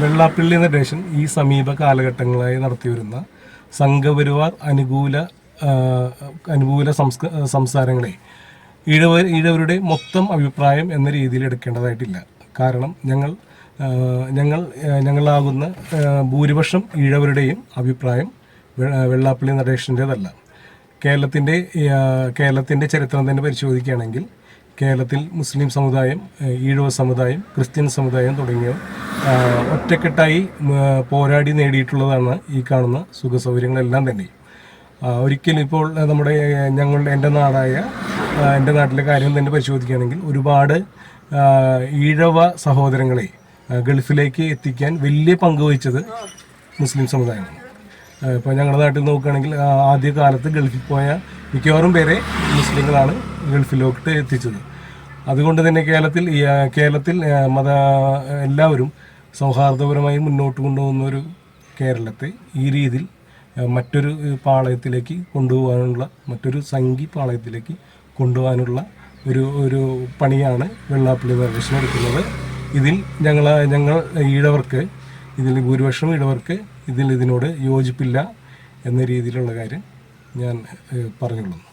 വെള്ളാപ്പള്ളി നടേശൻ ഈ സമീപ കാലഘട്ടങ്ങളായി നടത്തിവരുന്ന സംഘപരിവാർ അനുകൂല അനുകൂല സംസ്ക സംസാരങ്ങളെ ഈഴവ ഈഴവരുടെ മൊത്തം അഭിപ്രായം എന്ന രീതിയിൽ എടുക്കേണ്ടതായിട്ടില്ല. കാരണം ഞങ്ങൾ ഞങ്ങൾ ഞങ്ങളാകുന്ന ഭൂരിപക്ഷം ഈഴവരുടെയും അഭിപ്രായം വെള്ളാപ്പള്ളി നടേശന്റേതല്ല കേരളത്തിന്റെ കേരളത്തിന്റെ ചരിത്രം തന്നെ പരിശോധിക്കുകയാണെങ്കിൽ കേരളത്തിൽ മുസ്ലിം സമുദായം ഈഴവ സമുദായം ക്രിസ്ത്യൻ സമുദായം തുടങ്ങിയവ ആ, ഒറ്റക്കെട്ടായി പോരാടി നേടിയിട്ടുള്ളതാണ് ഈ കാണുന്ന സുഖസൗകര്യങ്ങളെല്ലാം തന്നെ ഒരിക്കലും ഇപ്പോൾ നമ്മുടെ ഞങ്ങളുടെ എന്റെ നാടായ എന്റെ നാട്ടിലെ കാര്യം തന്നെ പരിശോധിക്കുകയാണെങ്കിൽ ഒരുപാട് ഈഴവ സഹോദരങ്ങളെ ഗൾഫിലേക്ക് എത്തിക്കാൻ വലിയ പങ്ക് വഹിച്ചത് മുസ്ലിം സമുദായമാണ്. ഇപ്പോൾ ഞങ്ങളുടെ നാട്ടിൽ നോക്കുകയാണെങ്കിൽ ആദ്യ കാലത്ത് ഗൾഫിൽ പോയ മിക്കവാറും പേരെ മുസ്ലിങ്ങളാണ് ഗൾഫിലോട്ട് എത്തിച്ചത്. അതുകൊണ്ട് തന്നെ കേരളത്തിൽ കേരളത്തിൽ മത എല്ലാവരും സൗഹാർദ്ദപരമായി മുന്നോട്ട് കൊണ്ടുപോകുന്ന ഒരു കേരളത്തെ ഈ രീതിയിൽ മറ്റൊരു പാളയത്തിലേക്ക് കൊണ്ടുപോകാനുള്ള മറ്റൊരു സംഘി പാളയത്തിലേക്ക് കൊണ്ടുപോകാനുള്ള ഒരു ഒരു പണിയാണ് വെള്ളാപ്പള്ളി നിർദ്ദേശം എടുക്കുന്നത് ഇതിൽ ഞങ്ങൾ ഞങ്ങൾ ഈഴവർക്ക് ഇതിൽ ഭൂരിപക്ഷം ഇടവർക്ക് ഇതിൽ ഇതിനോട് യോജിപ്പില്ല എന്ന രീതിയിലുള്ള കാര്യം ഞാൻ പറഞ്ഞുകൊള്ളുന്നു.